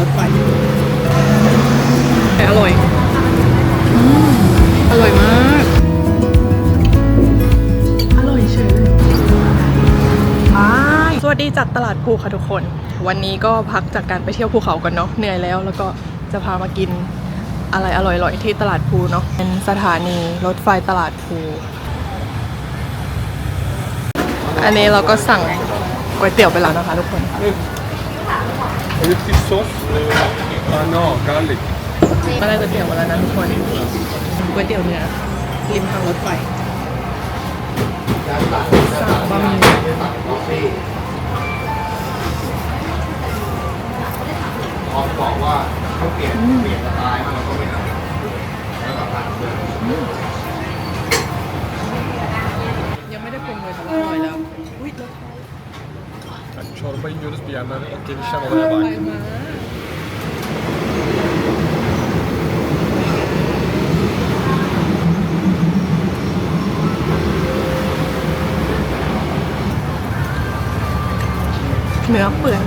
รถไฟแต่อร่อยอืมอร่อยมาก อร่อยเฉยเลยสวัสดีจากตลาดภูค่ะทุกคน วันนี้ก็พักจากการไปเที่ยวภูเขากันเนาะเหนื่อยแล้ว แล้วก็จะพามากินอะไรอร่อยๆที่ตลาดภูเนาะเป็นสถานีรถไฟตลาดภู อันนี้เราก็สั่งก๋วยเตี๋ยวไปแล้วนะคะทุกคน Une petite sauce Ah non, garlic. มาได้ก๋วยเตี๋ยวมาแล้วนะทุกคนก๋วยเตี๋ยวเนื้อริมทางรถไฟสั่งบะหมี่บอกว่าเขาเปลี่ยนเปลี่ยนสไตล์มาเราก็ไม่เอาแล้วก็ผัดเลยยังไม่ได้ปรุงเลยแต่ว่าอร่อยแล้วอุ้ยรถ Çorba iniyoruz bir yandan gelişen ไฟ olaya bak. มาเนื้อเปื่อย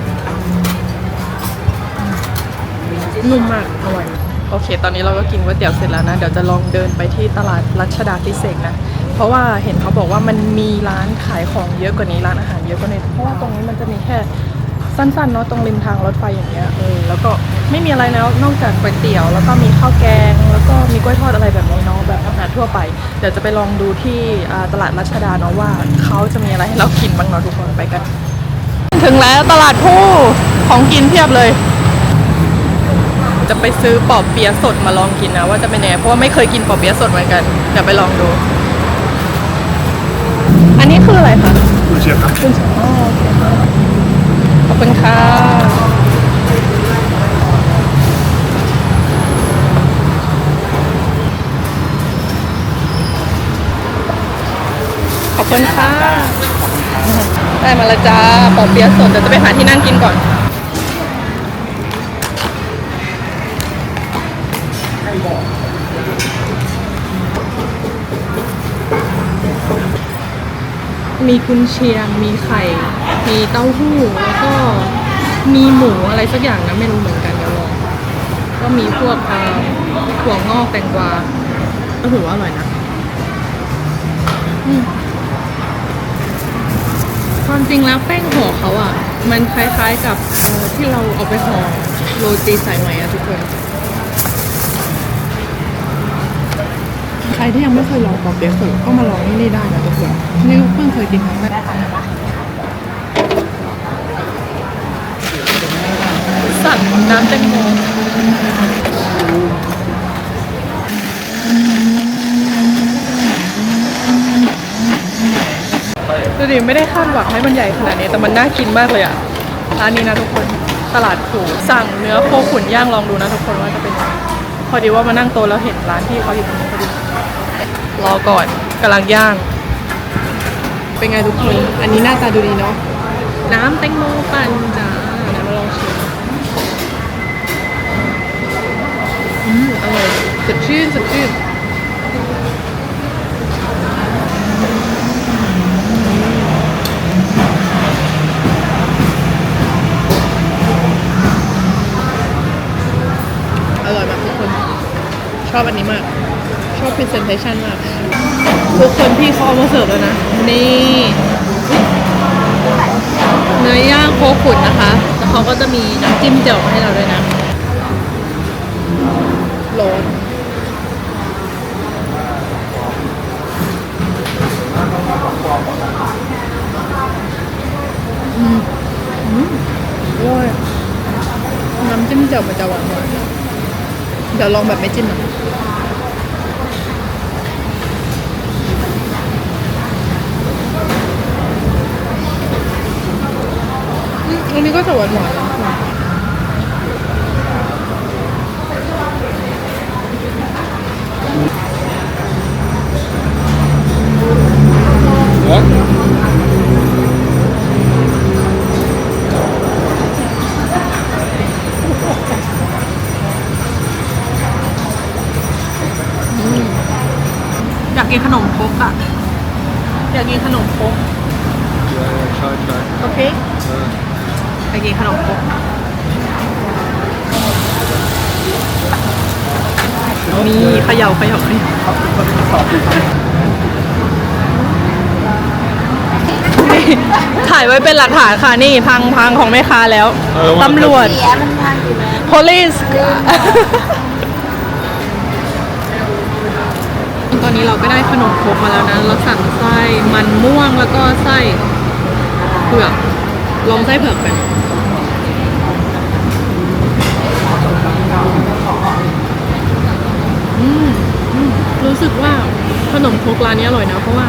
นุ่มมากอร่อยโอเค ตอนนี้เราก็กินก๋วยเตี๋ยวเสร็จแล้วนะ เดี๋ยวจะลองเดินไปที่ตลาดรัชดาพิเศษกนะ เพราะว่าเห็นเขาบอกว่ามันมีร้านขายของเยอะกว่านี้ ร้านอาหารเยอะกว่านี้ เพราะว่าตรงนี้มันจะมีแค่ สั้นๆเนาะตรงริมทางรถไฟอย่างเงี้ยเออแล้วก็ไม่มีอะไรแล้วนอกจากก๋วยเตี๋ยว แล้วก็มีข้าวแกง แล้วก็มีกล้วยทอดอะไรแบบนี้เนาะแบบอาหารทั่วไป เดี๋ยวจะไปลองดูที่อ่าตลาดรัชดาเนาะว่าเขาจะมีอะไรให้เรากินบ้างเนาะทุกคนไปกัน ถึงแล้วตลาดผู้ของกินเพียบเลย จะไปซื้อปอบเปี๊ยะสดมาลองกินนะว่าจะเป็นยังไงเพราะว่าไม่เคยกินปอบเปี๊ยะสดเหมือนกันเดี๋ยวไปลองดู อันนี้คืออะไรคะคุณเชียร์ครับคุณอ๋อโอเคค่ะขอบ คุณค่ะ ขอบคุณค่ะ ได้มาและจ้าปอเปี๊ยะสดเดี๋ยวจะไปหาที่นั่งกินก่อน มีกุนเชียง มีไข่ มีเต้าหู้แล้วก็มีหมูอะไรสักอย่างนะไม่รู้เหมือนกันเดี๋ยวลองก็มีพวกถั่วงอกแตงกวาก็ถือว่าอร่อยนะความจริงแล้วแป้งห่อเขาอะ มันคล้ายๆกับที่เราเอาไปห่อโรตีสายไหมอะทุกคน ใครที่ยังไม่เคยลองปอเปี๊ยะสดก็มาลองที่นี่ได้นะทุกคนนี่เพิ่งเคยกินครั้งแรก สั่งน้ำแตงโมดูดิไม่ได้คาดหวังให้มันใหญ่ขนาดนี้ แต่มันน่ากินมากเลยอะร้านนี้นะทุกคนตลาดผูสั่งเนื้อโคขุนย่างลองดูนะทุกคนว่าจะเป็นยังไงพอดีว่ามานั่งโต๊ะแล้วเห็นร้านที่เขาอยู่ตรงนี้พอดีรอก่อนกำลังย่าง เป็นไงทุกคน อันนี้หน้าตาดูดีเนาะน้ำแตงโมปั่นจ้าเดี๋ยวมาลองชิม อืมอร่อยสดชื่นสดชื่นอร่อยมากทุกคน ชอบอันนี้มาก ชอบ presentation มาก ทุกคนพี่เขาเอามาเสิร์ฟแล้วนะ นี่เนื้อย่างโคขุนนะคะ แล้วเขาก็จะมีน้ำจิ้มเจียวมาให้เราด้วยนะ ร้อนอืมอืมอร่อยน้ำจิ้มเจียวมันจะหวานหวานเดี๋ยวลองแบบไม่จิ้มอะอืมอันนี้ก็จะหวานหวาน กินขนมคกอะอยากกินขนมคก Yeah, yeah, โอเค Uh, ไปกินขนมคกมีเขย่าเขย่าเขย่าถ่ายไว้เป็นหลักฐานค่ะนี่พังพังของแม่ค้าแล้วตำรวจ police อนนี้เราก็ได้ขนมครกมาแล้วนะเราสั่งไส้มันม่วงแล้วก็ไส้เผือกลองไส้เผือกกันอืมอืมรู้สึกว่าขนมครกร้านนี้อร่อยนะ เพราะว่า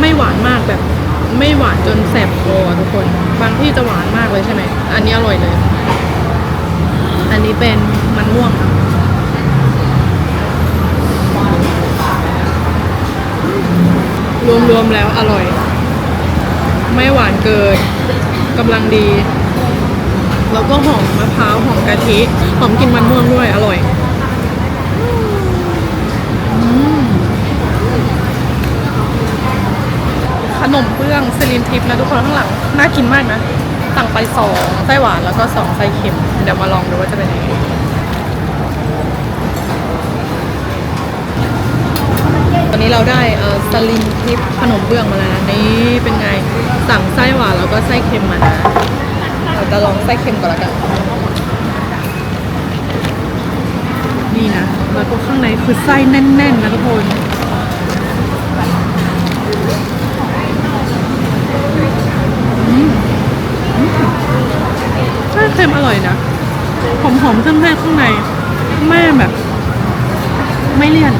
ไม่หวานมากแบบไม่หวานจนแสบคออะทุกคนบางที่จะหวานมากเลยใช่ไหม อันนี้อร่อยเลย อันนี้เป็นมันม่วงนะ รวมๆแล้วอร่อย ไม่หวานเกินกำลังดี แล้วก็หอมมะพร้าวหอมกะทิหอมกลินมันม่วงด้วยอร่อยอขนมเบื้องสลินทิปนะทุกคนข้างหลัง น่ากินมากนะสั่งไปสองไส้หวานแล้วก็สองไส้เค็ม เดี๋ยวมาลองดูว่าจะเป็นยังไง นี้เราได้เออสลิมทิปขนมเบื้องมาแล้วนะนี่เป็นไงสั่งไส้หวานแล้วก็ไส้เค็มมานะเราจะลองไส้เค็มก่อนละกัน นี่นะแล้วก็ข้างในคือไส้แน่นๆนะทุกคนไส้เค็มอร่อยนะหอมๆเครื่องเทศข้างในแม่แบบ ไม่เลี่ยน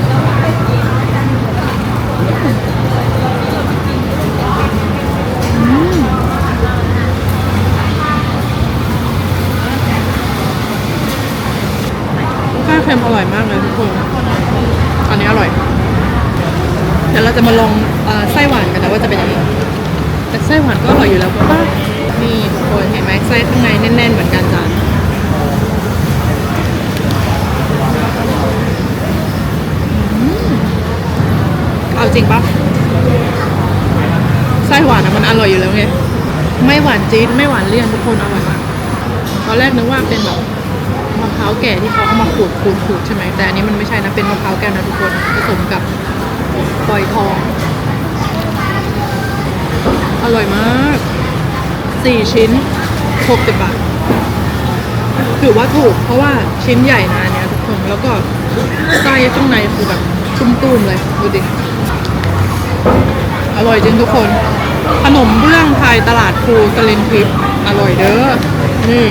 ไส้เค็มอร่อยมากเลยทุกคน อันนี้อร่อย เดี๋ยวเรา จะมาลองเออไส้หวานกันนะว่าจะเป็นยังไงแต่ไส้หวานก็อร่อยอยู่แล้วเพราะว่านี่ทุกคนเห็นไหมไส้ข้างในแน่นๆเหมือนกันจ้ะอืมเอาจริงปะไส้หวานอะมันอร่อยอยู่แล้วไงไม่หวานจี๊ดไม่หวานเลี่ยนทุกคนอร่อยมากตอนแรกนึกว่าเป็นแบบมะพร้าวแก่ที่เขาเอามาขูดขูดขูดใช่ไหมแต่อันนี้มันไม่ใช่นะเป็นมะพร้าวแก่นะทุกคนผสมกับ ฝอยทอง อร่อยมาก สี่ชิ้นหกสิบบาท ถือว่าถูก เพราะว่าชิ้นใหญ่นะอันเนี้ยทุกคนแล้วก็ไส้ข้างในคือแบบตุ้มๆเลยดูดิ อร่อยจริงทุกคน ขนมเบื้องไทยตลาดครูสลินทิพย์อร่อยเด้อ นี่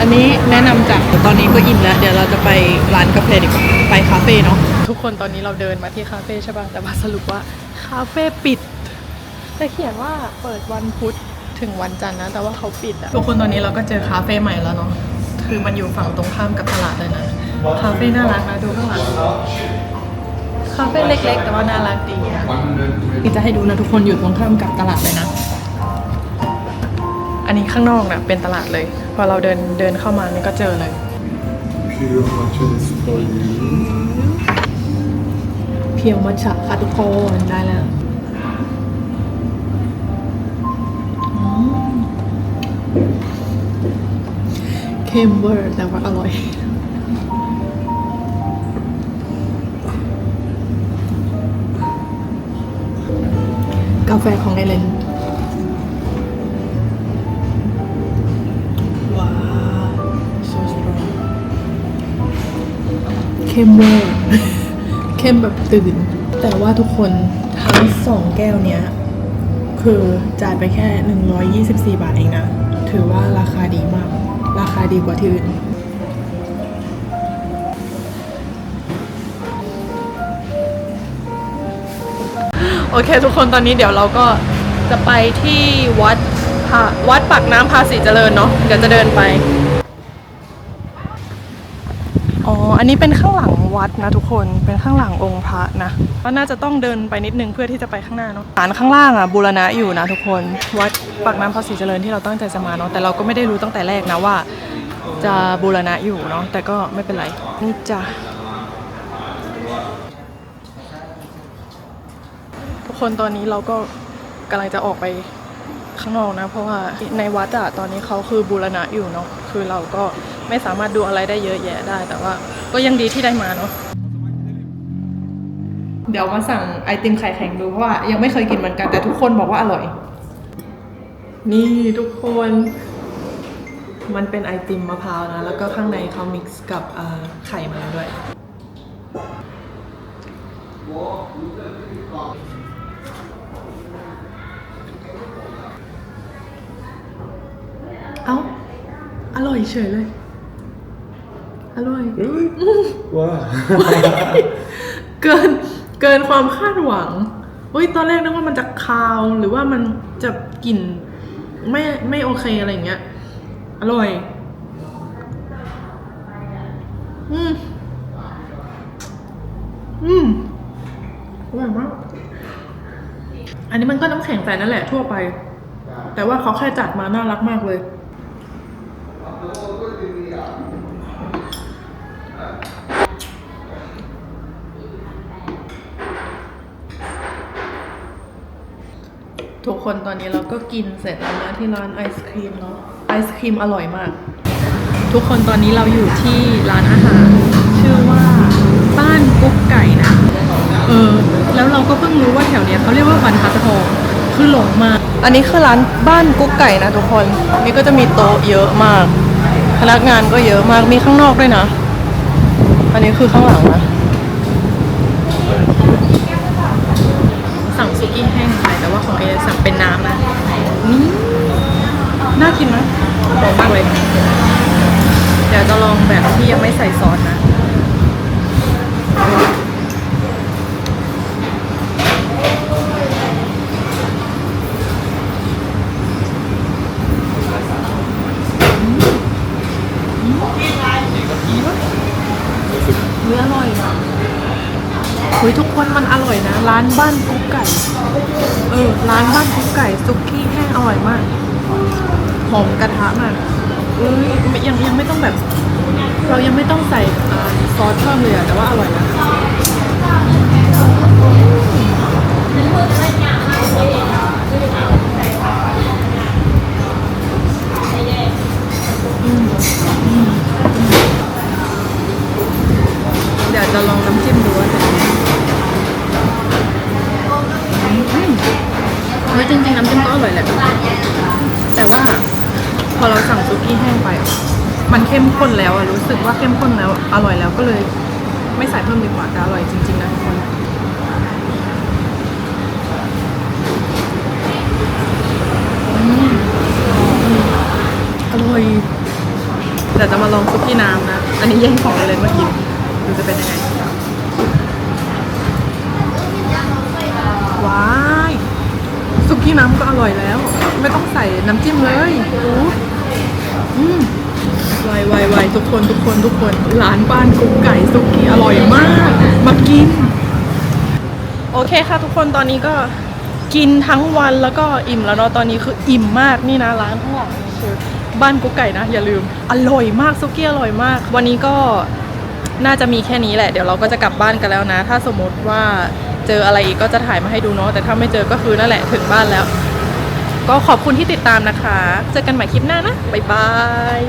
อันนี้แนะนำจากตอนนี้ก็อิ่มแล้ว เดี๋ยวเราจะไปร้านกาแฟดีกว่า ไปคาเฟ่เนาะ ทุกคนตอนนี้เราเดินมาที่คาเฟ่ใช่ป่ะ แต่ว่าสรุปว่าคาเฟ่ปิดจะเขียนว่าเปิดวันพุธถึงวันจันทร์นะ แต่ว่าเขาปิดอะทุกคนตอนนี้เราก็เจอคาเฟ่ใหม่แล้วเนาะ คือมันอยู่ฝั่งตรงข้ามกับตลาดเลยนะ คาเฟ่น่ารักนะดูข้างหลังคาเฟ่เล็ก ๆ แต่ว่าน่ารักดีอะวันเดินนี่จะให้ดูนะทุกคนอยู่ตรงข้ามกับตลาดเลยนะ อันนี้ข้างนอกนะเป็นตลาดเลย พอเราเดินเดินเข้ามานี่ก็เจอเลย Pure matcha is for you เพียวมัชฉะค่ะทุกคนได้แล้วเค็มเวอร์แต่ว่าอร่อยกาแฟของไอเลนว้าว so strong เข้มเวอร์ เข้มแบบตื่น แต่ว่าทุกคนทั้งสองแก้วเนี้ย คือจ่ายไปแค่ 124 บาทเองนะ ถือว่าราคาดีมาก ราคาดีกว่าที่อื่นโอเค ทุกคนตอนนี้เดี๋ยวเราก็จะไปที่วัดพาวัดปากน้ำภาษีเจริญเนาะเดี๋ยวจะเดินไป อันนี้เป็นข้างหลังวัดนะทุกคน เป็นข้างหลังองค์พระนะก็น่าจะต้องเดินไปนิดนึงเพื่อที่จะไปข้างหน้าเนาะฐานข้างล่างอะบูรณะอยู่นะทุกคน วัดปากน้ำภาษีเจริญที่เราตั้งใจจะมาเนาะ แต่เราก็ไม่ได้รู้ตั้งแต่แรกนะว่า จะบูรณะอยู่เนาะ แต่ก็ไม่เป็นไร นี่จ้ะทุกคนตอนนี้เราก็กำลังจะออกไป ข้างนอกนะ เพราะว่าในวัดอะตอนนี้เขาคือบูรณะอยู่เนาะคือเราก็ไม่สามารถดูอะไรได้เยอะแยะได้ แต่ว่าก็ยังดีที่ได้มาเนาะเดี๋ยวมาสั่งไอติมไข่แข็งดูเพราะว่ายังไม่เคยกินเหมือนกันแต่ทุกคนบอกว่าอร่อย นี่ทุกคนมันเป็นไอติมมะพร้าวนะ แล้วก็ข้างในเขามิกซ์กับอ่าไข่มาด้วย เอ้า อ ร่อยเฉยเลย อร่อย ว้าเกินเกินความคาดหวังเฮ้ยตอนแรกนึกว่ามันจะคาวหรือว่ามันจะกลิ่นไม่ไม่โอเคอะไรอย่างเงี้ย อร่อย อืม อืมอร่อยมาก อันนี้มันก็น้ำแข็งใสนั่นแหละทั่วไป แต่ว่าเขาแค่จัดมาน่ารักมากเลย ทุกคนตอนนี้เราก็กินเสร็จแล้วนะที่ร้านไอศครีมเนาะไอศครีมอร่อยมาก ทุกคนตอนนี้เราอยู่ที่ร้านอาหาร ชื่อว่าบ้านกุ๊กไก่นะ เออ แล้วเราก็เพิ่งรู้ว่าแถวเนี้ยเขาเรียกว่าวันทับทองคือหลงมา อันนี้คือร้านบ้านกุ๊กไก่นะทุกคนนี่ก็จะมีโต๊ะเยอะมาก พนักงานก็เยอะมากมีข้างนอกด้วยนะ อันนี้คือข้างหลังนะ สั่งซุกี้ สั่งเป็นน้ำนะนี่น่ากินไหมหอมมากเลย เดี๋ยวจะลองแบบที่ยังไม่ใส่ซอสนะ เนื้ออร่อยอะ เฮ้ยทุกคนมันอร่อยนะ ร้านบ้านกุ๊กไก่ เออ ร้านบ้านกุ๊กไก่ซุกี้แห้งอร่อยมาก หอมกระทะมากเอ้ยยังยังไม่ต้องแบบ เรายังไม่ต้องใส่ซอสเพิ่มเลยอะแต่ว่าอร่อยนะ มันเข้มข้นแล้วอะรู้สึกว่าเข้มข้นแล้วอร่อยแล้วก็เลย ไม่ใส่เพิ่มดีกว่าแต่อร่อยจริงๆนะทุกคนอืมอร่อยเดี๋ยวจะมาลองซุกี้น้ำนะ อันนี้แย่งของเลยเมื่อกี้ดูจะเป็นยังไงว้ายซุกี้น้ำก็อร่อยแล้ว ไม่ต้องใส่น้ำจิ้มเลยโอ้ อืมไวไวไวทุกคนทุกคนทุกคนร้านบ้านกุ๊กไก่ซุกี้อร่อยมากมากิน โอเคค่ะทุกคนตอนนี้ก็กินทั้งวันแล้วก็อิ่มแล้วเนาะตอนนี้คืออิ่มมากนี่นะร้านข้างหลังคือบ้านกุ๊กไก่นะ อย่าลืมอร่อยมากซุกี้อร่อยมาก วันนี้ก็น่าจะมีแค่นี้แหละ เดี๋ยวเราก็จะกลับบ้านกันแล้วนะ ถ้าสมมติว่าเจออะไรอีกก็จะถ่ายมาให้ดูเนาะแต่ถ้าไม่เจอก็คือนั่นแหละถึงบ้านแล้ว ก็ขอบคุณที่ติดตามนะคะ เจอกันใหม่คลิปหน้านะบ๊ายบาย